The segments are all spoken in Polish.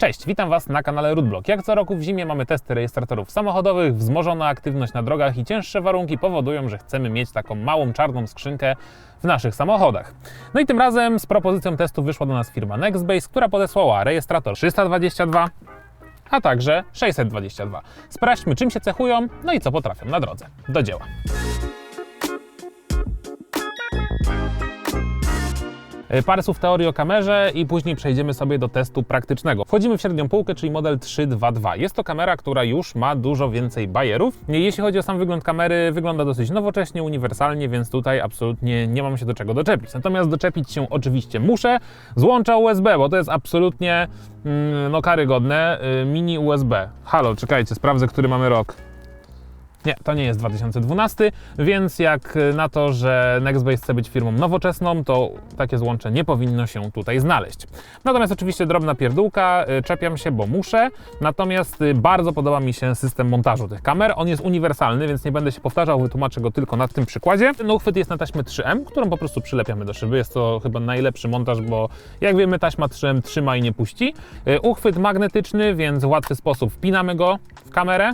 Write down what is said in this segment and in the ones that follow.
Cześć, witam Was na kanale Rootblock. Jak co roku w zimie mamy testy rejestratorów samochodowych, wzmożona aktywność na drogach i cięższe warunki powodują, że chcemy mieć taką małą czarną skrzynkę w naszych samochodach. No i tym razem z propozycją testu wyszła do nas firma Nextbase, która podesłała rejestrator 322, a także 622. Sprawdźmy czym się cechują, no i co potrafią na drodze. Do dzieła. Parę słów teorii o kamerze i później przejdziemy sobie do testu praktycznego. Wchodzimy w średnią półkę, czyli model 322. Jest to kamera, która już ma dużo więcej bajerów. Jeśli chodzi o sam wygląd kamery, wygląda dosyć nowocześnie, uniwersalnie, więc tutaj absolutnie nie mam się do czego doczepić. Natomiast doczepić się oczywiście muszę z łącza USB, bo to jest absolutnie mm, no karygodne. Y, Mini USB. Halo, czekajcie, sprawdzę, który mamy rok. Nie, to nie jest 2012, więc jak na to, że Nextbase chce być firmą nowoczesną, to takie złącze nie powinno się tutaj znaleźć. Natomiast oczywiście drobna pierdółka, y, czepiam się, bo muszę, natomiast y, bardzo podoba mi się system montażu tych kamer. On jest uniwersalny, więc nie będę się powtarzał, wytłumaczę go tylko na tym przykładzie. Ten uchwyt jest na taśmę 3M, którą po prostu przylepiamy do szyby. Jest to chyba najlepszy montaż, bo jak wiemy taśma 3M trzyma i nie puści. Y, Uchwyt magnetyczny, więc w łatwy sposób wpinamy go w kamerę,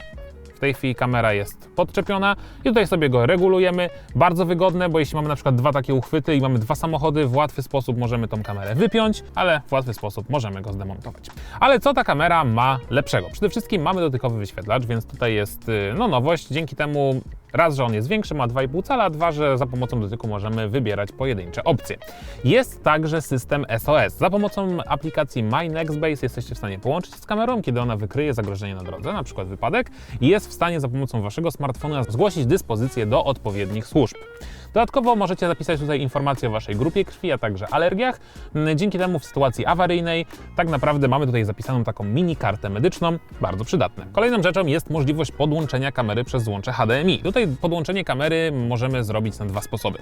w tej chwili kamera jest podczepiona i tutaj sobie go regulujemy. Bardzo wygodne, bo jeśli mamy na przykład dwa takie uchwyty i mamy dwa samochody, w łatwy sposób możemy tą kamerę wypiąć, ale w łatwy sposób możemy go zdemontować. Ale co ta kamera ma lepszego? Przede wszystkim mamy dotykowy wyświetlacz, więc tutaj jest y, no, nowość. Dzięki temu Raz, że on jest większy, ma 2,5 cala, dwa, że za pomocą dotyku możemy wybierać pojedyncze opcje. Jest także system SOS. Za pomocą aplikacji My Nextbase jesteście w stanie połączyć z kamerą, kiedy ona wykryje zagrożenie na drodze, na przykład wypadek, i jest w stanie za pomocą waszego smartfona zgłosić dyspozycję do odpowiednich służb. Dodatkowo możecie zapisać tutaj informacje o waszej grupie krwi, a także alergiach. Dzięki temu w sytuacji awaryjnej tak naprawdę mamy tutaj zapisaną taką mini kartę medyczną, bardzo przydatne. Kolejną rzeczą jest możliwość podłączenia kamery przez złącze HDMI. Tutaj podłączenie kamery możemy zrobić na dwa sposoby.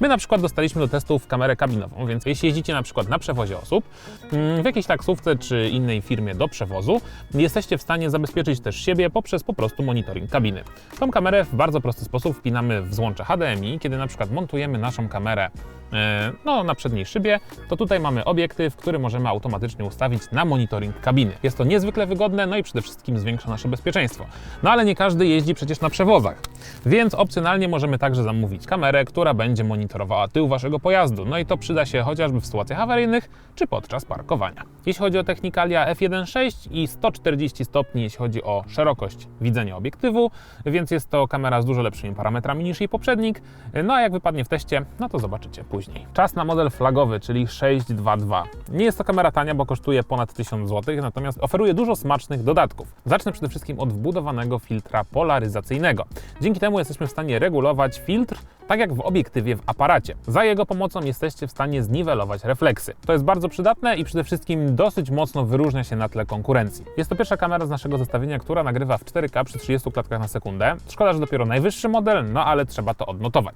My na przykład dostaliśmy do testów kamerę kabinową, więc jeśli jeździcie na przykład na przewozie osób, mm, w jakiejś taksówce czy innej firmie do przewozu, jesteście w stanie zabezpieczyć też siebie poprzez po prostu monitoring kabiny. Tą kamerę w bardzo prosty sposób wpinamy w złącze HDMI, kiedy na przykład montujemy naszą kamerę no, na przedniej szybie, to tutaj mamy obiektyw, który możemy automatycznie ustawić na monitoring kabiny. Jest to niezwykle wygodne, no i przede wszystkim zwiększa nasze bezpieczeństwo. No ale nie każdy jeździ przecież na przewozach, więc opcjonalnie możemy także zamówić kamerę, która będzie monitorowała tył waszego pojazdu. No i to przyda się chociażby w sytuacjach awaryjnych czy podczas parkowania. Jeśli chodzi o technikalia f1.6 i 140 stopni, jeśli chodzi o szerokość widzenia obiektywu, więc jest to kamera z dużo lepszymi parametrami niż jej poprzednik. No a jak wypadnie w teście, no to zobaczycie później. Czas na model flagowy, czyli 622. Nie jest to kamera tania, bo kosztuje ponad 1000 zł, natomiast oferuje dużo smacznych dodatków. Zacznę przede wszystkim od wbudowanego filtra polaryzacyjnego. Dzięki temu jesteśmy w stanie regulować filtr tak jak w obiektywie w aparacie. Za jego pomocą jesteście w stanie zniwelować refleksy. To jest bardzo przydatne i przede wszystkim dosyć mocno wyróżnia się na tle konkurencji. Jest to pierwsza kamera z naszego zestawienia, która nagrywa w 4K przy 30 klatkach na sekundę. Szkoda, że dopiero najwyższy model, no ale trzeba to odnotować.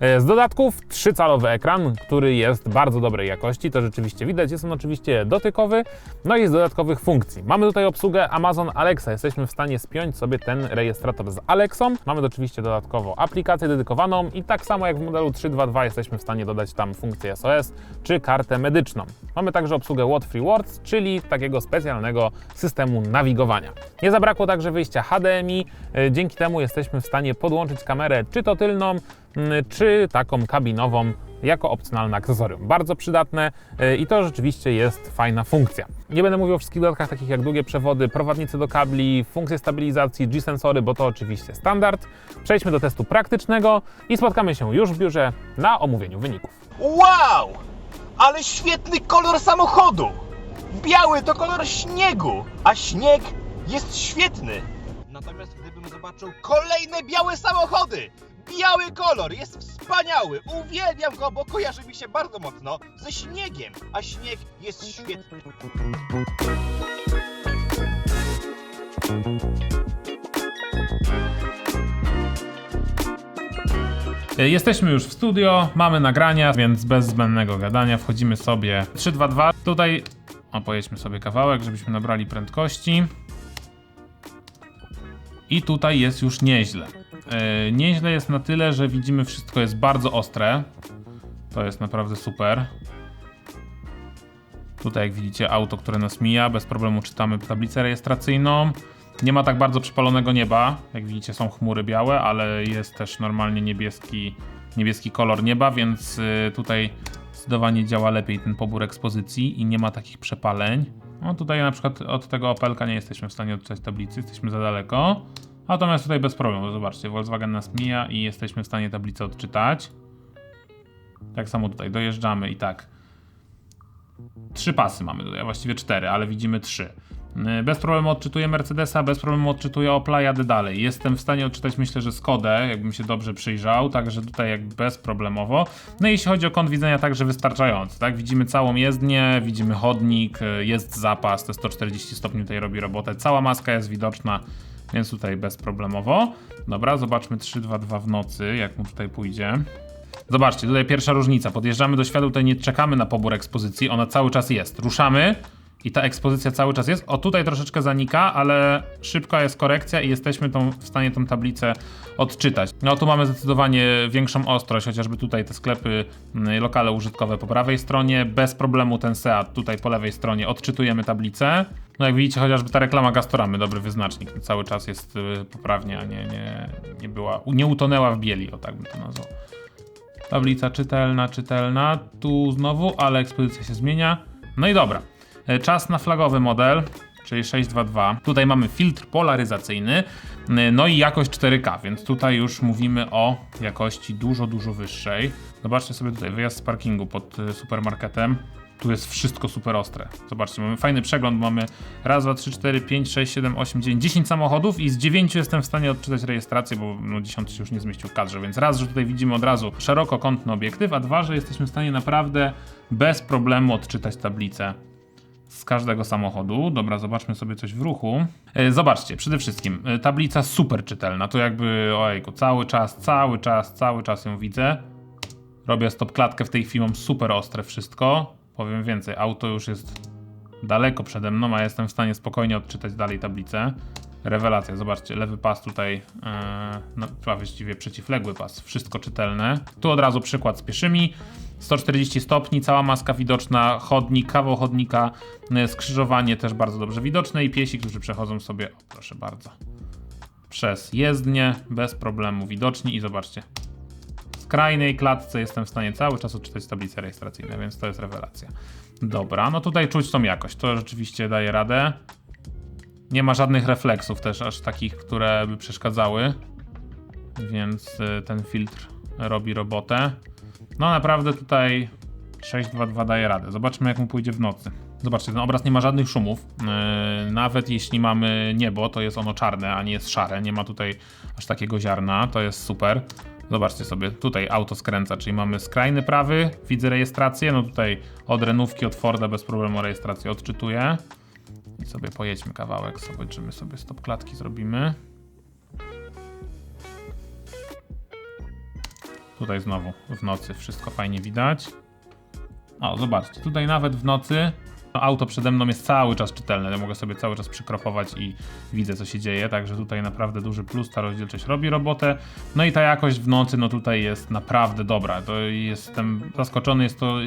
E, Z dodatków 3-calowy ekran, który jest bardzo dobrej jakości, to rzeczywiście widać. Jest on oczywiście dotykowy, no i z dodatkowych funkcji. Mamy tutaj obsługę Amazon Alexa. Jesteśmy w stanie spiąć sobie ten rejestrator z Alexą. Mamy oczywiście dodatkowo aplikację dedykowaną i tak samo jak w modelu 322 jesteśmy w stanie dodać tam funkcję SOS czy kartę medyczną. Mamy także obsługę What Free Words, czyli takiego specjalnego systemu nawigowania. Nie zabrakło także wyjścia HDMI. E, Dzięki temu jesteśmy w stanie podłączyć kamerę czy to tylną, czy taką kabinową jako opcjonalne akcesorium. Bardzo przydatne e, i to rzeczywiście jest fajna funkcja. Nie będę mówił o wszystkich dodatkach takich jak długie przewody, prowadnice do kabli, funkcje stabilizacji, G-sensory, bo to oczywiście standard. Przejdźmy do testu praktycznego i spotkamy się już w biurze na omówieniu wyników. Wow! Ale świetny kolor samochodu! Biały to kolor śniegu, a śnieg jest świetny. Natomiast gdybym zobaczył kolejne białe samochody, biały kolor jest wspaniały, uwielbiam go, bo kojarzy mi się bardzo mocno ze śniegiem, a śnieg jest świetny. E, Jesteśmy już w studio, mamy nagrania, więc bez zbędnego gadania wchodzimy sobie 322. Tutaj o, pojedźmy sobie kawałek, żebyśmy nabrali prędkości. I tutaj jest już nieźle. E, nieźle jest na tyle, że widzimy wszystko jest bardzo ostre. To jest naprawdę super. Tutaj jak widzicie auto, które nas mija, bez problemu czytamy tablicę rejestracyjną. Nie ma tak bardzo przypalonego nieba, jak widzicie są chmury białe, ale jest też normalnie niebieski, niebieski kolor nieba, więc y, tutaj zdecydowanie działa lepiej ten pobór ekspozycji i nie ma takich przepaleń. No tutaj na przykład od tego Opelka nie jesteśmy w stanie odczytać tablicy, jesteśmy za daleko. Natomiast tutaj bez problemu, zobaczcie, Volkswagen nas mija i jesteśmy w stanie tablicę odczytać. Tak samo tutaj dojeżdżamy i tak. Trzy pasy mamy tutaj, a właściwie cztery, ale widzimy trzy. Yy, Bez problemu odczytuję Mercedesa, bez problemu odczytuję Opla, jadę dalej. Jestem w stanie odczytać myślę, że Skodę, jakbym się dobrze przyjrzał, także tutaj jak bezproblemowo. No i jeśli chodzi o kąt widzenia, także wystarczający, tak? Widzimy całą jezdnię, widzimy chodnik, yy, jest zapas, te 140 stopni tutaj robi robotę, cała maska jest widoczna, więc tutaj bezproblemowo. Dobra, zobaczmy 3-2-2 w nocy, jak mu tutaj pójdzie. Zobaczcie, tutaj pierwsza różnica. Podjeżdżamy do światła, tutaj nie czekamy na pobór ekspozycji, ona cały czas jest. Ruszamy i ta ekspozycja cały czas jest. O tutaj troszeczkę zanika, ale szybka jest korekcja i jesteśmy tą, w stanie tą tablicę odczytać. No tu mamy zdecydowanie większą ostrość, chociażby tutaj te sklepy, mm, lokale użytkowe po prawej stronie. Bez problemu ten Seat tutaj po lewej stronie odczytujemy tablicę. No jak widzicie, chociażby ta reklama Gastoramy, dobry wyznacznik, cały czas jest y, poprawnie, a nie, nie, nie była, nie utonęła w bieli, o tak bym to nazwał. Tablica czytelna, czytelna. Tu znowu, ale ekspozycja się zmienia. No i dobra. E, Czas na flagowy model, czyli 622. Tutaj mamy filtr polaryzacyjny, e, no i jakość 4K, więc tutaj już mówimy o jakości dużo, dużo wyższej. Zobaczcie sobie tutaj wyjazd z parkingu pod e, supermarketem. Tu jest wszystko super ostre. Zobaczcie, mamy fajny przegląd. Mamy raz, dwa, trzy, cztery, pięć, sześć, siedem, osiem, dziewięć, 10 samochodów i z 9 jestem w stanie odczytać rejestrację, bo no 10 się już nie zmieścił w kadrze. Więc raz, że tutaj widzimy od razu szerokokątny obiektyw, a dwa, że jesteśmy w stanie naprawdę bez problemu odczytać tablicę z każdego samochodu. Dobra, zobaczmy sobie coś w ruchu. E, Zobaczcie, przede wszystkim e, tablica super czytelna. To jakby, ojejku, cały czas, cały czas, cały czas ją widzę. Robię stop klatkę w tej chwili, mam super ostre wszystko. Powiem więcej, auto już jest daleko przede mną, a jestem w stanie spokojnie odczytać dalej tablicę. Rewelacja, zobaczcie, lewy pas tutaj, yy, no, a właściwie przeciwległy pas, wszystko czytelne. Tu od razu przykład z pieszymi. 140 stopni, cała maska widoczna, chodnik, kawał chodnika, yy, skrzyżowanie też bardzo dobrze widoczne i piesi, którzy przechodzą sobie, o, proszę bardzo, przez jezdnię, bez problemu widoczni i zobaczcie, w skrajnej klatce jestem w stanie cały czas odczytać tablice rejestracyjne, więc to jest rewelacja. Dobra, no tutaj czuć tą jakość, to rzeczywiście daje radę. Nie ma żadnych refleksów też aż takich, które by przeszkadzały, więc y, ten filtr robi robotę. No naprawdę tutaj 622 daje radę. Zobaczmy jak mu pójdzie w nocy. Zobaczcie, ten obraz nie ma żadnych szumów. Yy, nawet jeśli mamy niebo, to jest ono czarne, a nie jest szare. Nie ma tutaj aż takiego ziarna, to jest super. Zobaczcie sobie, tutaj auto skręca, czyli mamy skrajny prawy, widzę rejestrację, no tutaj od renówki, od Forda bez problemu rejestrację odczytuję. I sobie pojedźmy kawałek, zobaczymy sobie stop klatki zrobimy. Tutaj znowu w nocy wszystko fajnie widać. O, zobaczcie, tutaj nawet w nocy no, auto przede mną jest cały czas czytelne. Ja mogę sobie cały czas przykropować i widzę, co się dzieje. Także tutaj naprawdę duży plus. Ta rozdzielczość robi robotę. No i ta jakość w nocy, no tutaj jest naprawdę dobra. To jestem zaskoczony. Jest to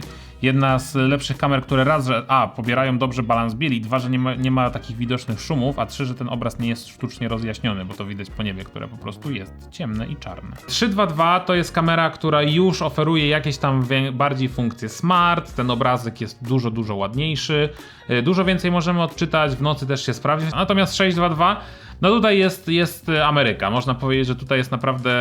jedna z lepszych kamer, które raz, że a, pobierają dobrze balans bieli, dwa, że nie ma, nie ma takich widocznych szumów, a trzy, że ten obraz nie jest sztucznie rozjaśniony, bo to widać po niebie, które po prostu jest ciemne i czarne. 322 to jest kamera, która już oferuje jakieś tam bardziej funkcje smart. Ten obrazek jest dużo, dużo ładniejszy. Y, Dużo więcej możemy odczytać, w nocy też się sprawdzić. Natomiast 622 no tutaj jest, jest y, Ameryka. Można powiedzieć, że tutaj jest naprawdę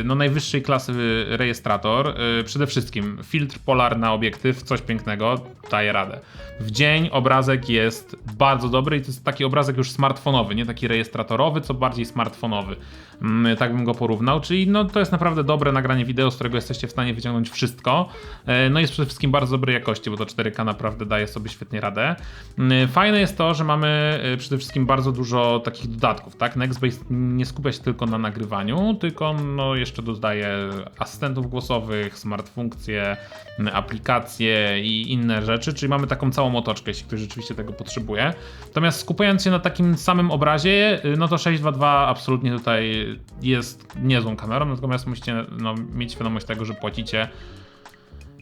y, no, najwyższej klasy rejestrator. Y, Przede wszystkim filtr polar na obiektyw, coś pięknego, daje radę. W dzień obrazek jest bardzo dobry i to jest taki obrazek już smartfonowy, nie taki rejestratorowy, co bardziej smartfonowy. Mm, Tak bym go porównał, czyli no, to jest naprawdę dobre nagranie wideo, z którego jesteście w stanie wyciągnąć wszystko. No jest przede wszystkim bardzo dobrej jakości, bo to 4K naprawdę daje sobie świetnie radę. Fajne jest to, że mamy przede wszystkim bardzo dużo takich dodatków, tak? Nextbase nie skupia się tylko na nagrywaniu, tylko no jeszcze dodaje asystentów głosowych, smart funkcje, m, aplikacje i inne rzeczy, czyli mamy taką całą otoczkę, jeśli ktoś rzeczywiście tego potrzebuje. Natomiast skupiając się na takim samym obrazie, y, no to 622 absolutnie tutaj jest niezłą kamerą, natomiast musicie no, mieć świadomość tego, że płacicie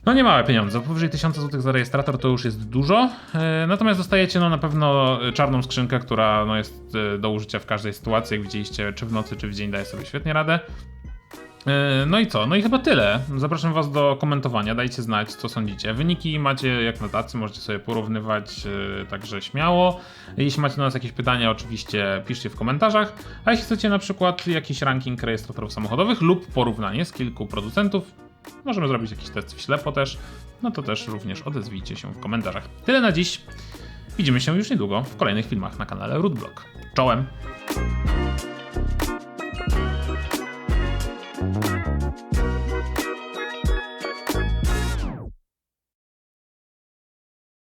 No nie małe pieniądze, powyżej 1000 zł za rejestrator to już jest dużo, e, natomiast dostajecie no na pewno czarną skrzynkę, która no, jest e, do użycia w każdej sytuacji, jak widzieliście, czy w nocy, czy w dzień daje sobie świetnie radę. E, No i co? No i chyba tyle. Zapraszam Was do komentowania, dajcie znać, co sądzicie. Wyniki macie jak na tacy, możecie sobie porównywać, e, także śmiało. Jeśli macie do nas jakieś pytania, oczywiście piszcie w komentarzach. A jeśli chcecie na przykład jakiś ranking rejestratorów samochodowych lub porównanie z kilku producentów, możemy zrobić jakiś test w ślepo też, no to też również odezwijcie się w komentarzach. Tyle na dziś. Widzimy się już niedługo w kolejnych filmach na kanale Rootblock. Czołem!